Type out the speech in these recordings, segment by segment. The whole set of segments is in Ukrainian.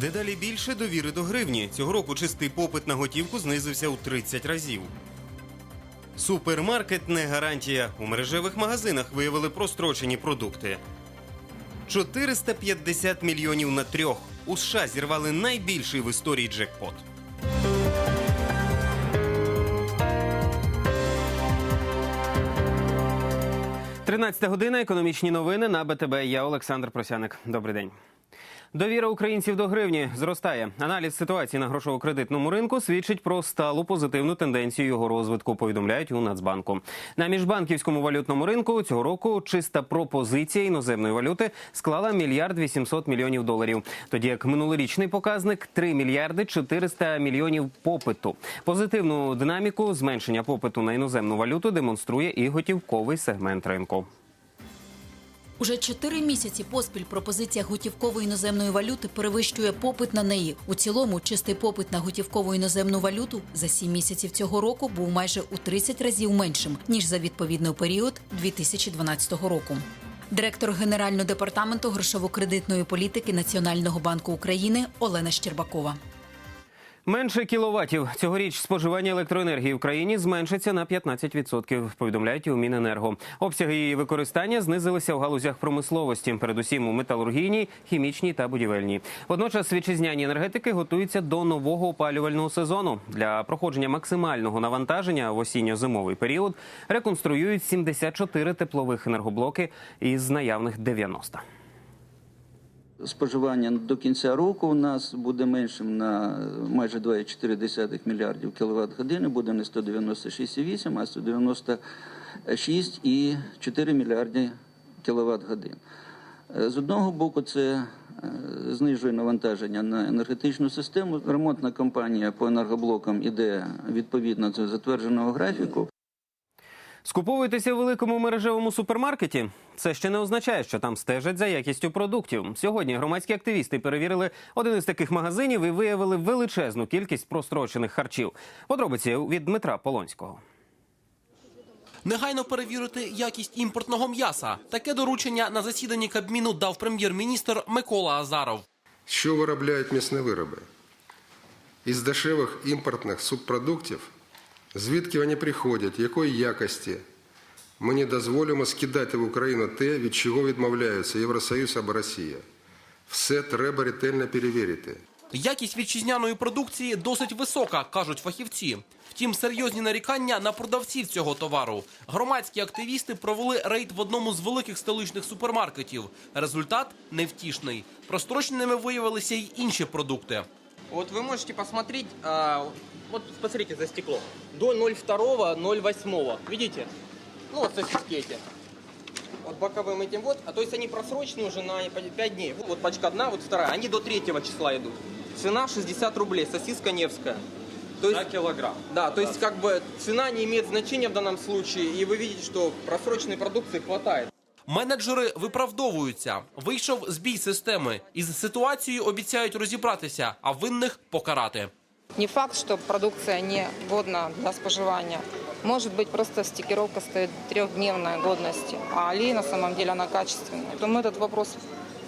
Дедалі більше довіри до гривні. Цього року чистий попит на готівку знизився у 30 разів. Супермаркет не гарантія. У мережевих магазинах виявили прострочені продукти. 450 мільйонів на трьох. У США зірвали найбільший в історії джекпот. Тринадцята година. Економічні новини на БТБ. Я Олександр Просяник. Добрий день. Довіра українців до гривні зростає. Аналіз ситуації на грошово-кредитному ринку свідчить про сталу позитивну тенденцію його розвитку. Повідомляють у Нацбанку. На міжбанківському валютному ринку цього року чиста пропозиція іноземної валюти склала мільярд 800 мільйонів доларів. Тоді як минулорічний показник 3 мільярди 400 мільйонів попиту. Позитивну динаміку зменшення попиту на іноземну валюту демонструє і готівковий сегмент ринку. Уже чотири місяці поспіль пропозиція готівкової іноземної валюти перевищує попит на неї. У цілому, чистий попит на готівкову іноземну валюту за сім місяців цього року був майже у 30 разів меншим ніж за відповідний період 2012 року. Директор Генерального департаменту грошово-кредитної політики Національного банку України Олена Щербакова. Менше кіловатів цьогоріч споживання електроенергії в країні зменшиться на 15%, повідомляють у Міненерго. Обсяги її використання знизилися в галузях промисловості, передусім у металургійній, хімічній та будівельній. Водночас вітчизняні енергетики готуються до нового опалювального сезону. Для проходження максимального навантаження в осінньо-зимовий період реконструюють 74 теплових енергоблоки із наявних 90. Споживання до кінця року у нас буде меншим на майже 2,4 мільярдів кВт години, буде не 196,8, а 196,4 мільярди кВт годин. З одного боку, це е, знижує навантаження на енергетичну систему. Ремонтна кампанія по енергоблокам іде відповідно до затвердженого графіку. Скуповуєтеся в великому мережевому супермаркеті? Це ще не означає, що там стежать за якістю продуктів. Сьогодні громадські активісти перевірили один із таких магазинів і виявили величезну кількість прострочених харчів. Подробиці від Дмитра Полонського. Негайно перевірити якість імпортного м'яса. Таке доручення на засіданні Кабміну дав прем'єр-міністр Микола Азаров. Що виробляють м'ясні вироби? Із дешевих імпортних субпродуктів, звідки вони приходять, якої якості, ми не дозволимо скидати в Україну те, від чого відмовляються Євросоюз або Росія. Все треба ретельно перевірити. Якість вітчизняної продукції досить висока, кажуть фахівці. Втім, серйозні нарікання на продавців цього товару. Громадські активісти провели рейд в одному з великих столичних супермаркетів. Результат невтішний. Простроченими виявилися й інші продукти. Вот вы можете посмотреть, а, вот посмотрите за стекло, до 02.08, видите? Ну вот сосиски эти. Вот боковым этим вот, а то есть они просрочены уже на 5 дней. Вот пачка одна, вот вторая, они до 3 числа идут. Цена 60 рублей, сосиска Невская. То есть, килограмм. да, то есть как бы цена не имеет значения в данном случае, и вы видите, что просроченной продукции хватает. Менеджери виправдовуються. Вийшов збій системи. Із ситуацією обіцяють розібратися, а винних покарати. Не факт, что продукция не годна для споживания. Может быть, просто стикировка стоит трехдневной годности, а аллея на самом деле она качественная. То мы этот вопрос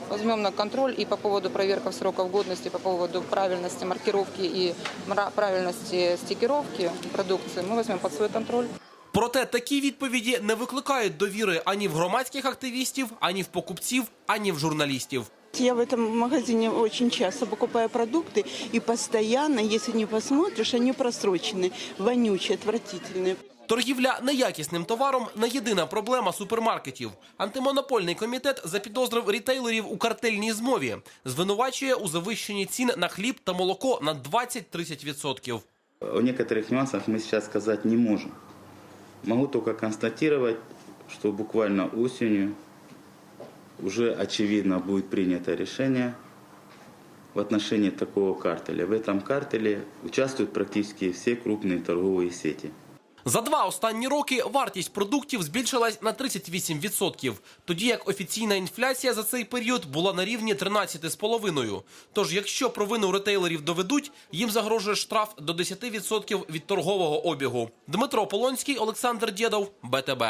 возьмем на контроль и по поводу проверки сроков годности, по поводу правильности маркировки и мра- правильности стикировки продукции мы возьмем под свой контроль. Проте такі відповіді не викликають довіри ані в громадських активістів, ані в покупців, ані в журналістів. Я в этом магазине очень часто покупаю продукты, и постоянно, если не посмотришь, они просрочены, вонючие, отвратительные. Торгівля неякісним товаром не єдина проблема супермаркетів. Антимонопольний комітет запідозрив рітейлерів у картельній змові, звинувачує у завищенні цін на хліб та молоко на 20-30%. О некоторых нюансах мы сейчас сказать не можем. Могу только констатировать, что буквально осенью уже очевидно будет принято решение в отношении такого картеля. В этом картеле участвуют практически все крупные торговые сети. За два останні роки вартість продуктів збільшилась на 38%, тоді як офіційна інфляція за цей період була на рівні 13,5%. Тож, якщо провину ретейлерів доведуть, їм загрожує штраф до 10% від торгового обігу. Дмитро Полонський, Олександр Дєдов, БТБ.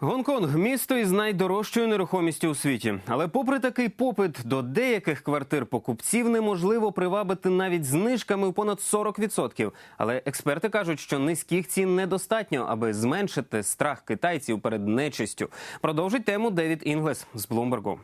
Гонконг місто із найдорожчою нерухомістю у світі. Але попри такий попит до деяких квартир покупців неможливо привабити навіть знижками в понад 40%. Але експерти кажуть, що низьких цін недостатньо, аби зменшити страх китайців перед нечистю. Продовжить тему Девід Інглес з Блумбергу.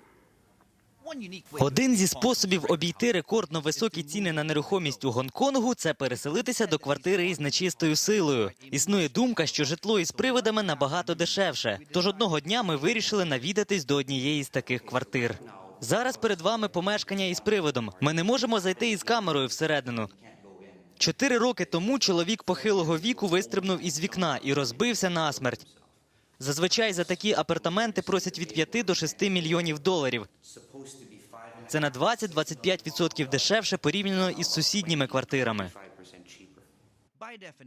Один зі способів обійти рекордно високі ціни на нерухомість у Гонконгу це переселитися до квартири із нечистою силою. Існує думка, що житло із привидами набагато дешевше. Тож одного дня ми вирішили навідатись до однієї з таких квартир. Зараз перед вами помешкання із привидом. Ми не можемо зайти із камерою всередину. Чотири роки тому чоловік похилого віку вистрибнув із вікна і розбився насмерть. Зазвичай за такі апартаменти просять від 5 до 6 мільйонів доларів. Це на 20-25% дешевше порівняно із сусідніми квартирами.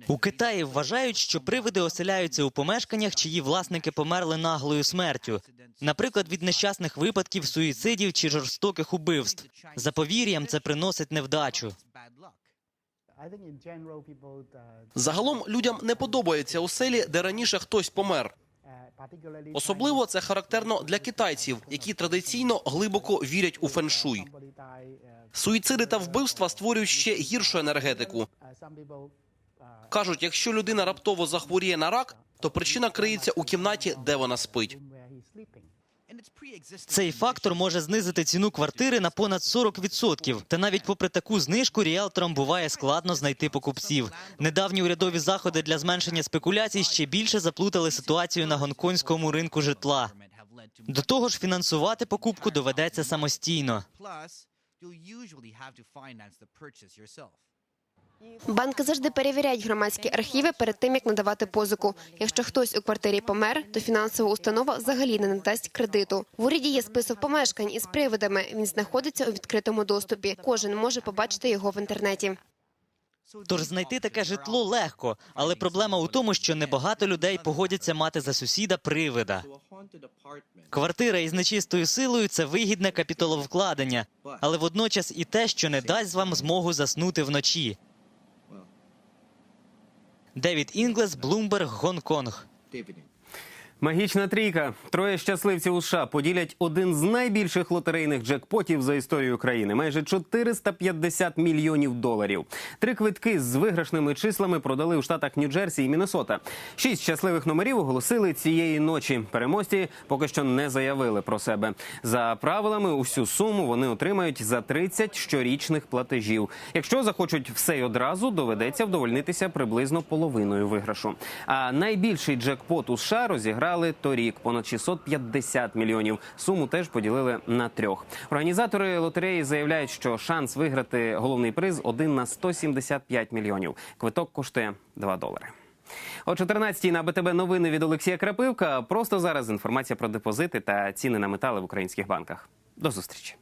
У Китаї вважають, що привиди оселяються у помешканнях, чиї власники померли наглою смертю, наприклад, від нещасних випадків, суїцидів чи жорстоких убивств. За повір'ям це приносить невдачу. Загалом людям не подобаються оселі, де раніше хтось помер. Особливо це характерно для китайців, які традиційно глибоко вірять у феншуй. Суїциди та вбивства створюють ще гіршу енергетику. Кажуть, якщо людина раптово захворіє на рак, то причина криється у кімнаті, де вона спить. Цей фактор може знизити ціну квартири на понад 40%. Та навіть попри таку знижку ріелторам буває складно знайти покупців. Недавні урядові заходи для зменшення спекуляцій ще більше заплутали ситуацію на гонконгському ринку житла. До того ж, фінансувати покупку доведеться самостійно. Банки завжди перевіряють громадські архіви перед тим, як надавати позику. Якщо хтось у квартирі помер, то фінансова установа взагалі не надасть кредиту. В уряді є список помешкань із привидами. Він знаходиться у відкритому доступі. Кожен може побачити його в інтернеті. Тож знайти таке житло легко, але проблема у тому, що небагато людей погодяться мати за сусіда привида. Квартира із нечистою силою це вигідне капіталовкладення, але водночас і те, що не дасть вам змогу заснути вночі. Девід Інглес, Блумберг, Гонконг. Магічна трійка. Троє щасливців у США поділять один з найбільших лотерейних джекпотів за історію країни майже 450 мільйонів доларів. Три квитки з виграшними числами продали у штатах Нью-Джерсі і Міннесота. Шість щасливих номерів оголосили цієї ночі. Переможці поки що не заявили про себе. За правилами, усю суму вони отримають за 30 щорічних платежів. Якщо захочуть все й одразу, доведеться вдовольнитися приблизно половиною виграшу. А найбільший джекпот у США розіграли торік понад 650 мільйонів. Суму теж поділили на трьох. Організатори лотереї заявляють, що шанс виграти головний приз один на 175 мільйонів. Квиток коштує 2 долари. О 14-й на БТБ новини від Олексія Крапивка. Просто зараз інформація про депозити та ціни на метали в українських банках. До зустрічі.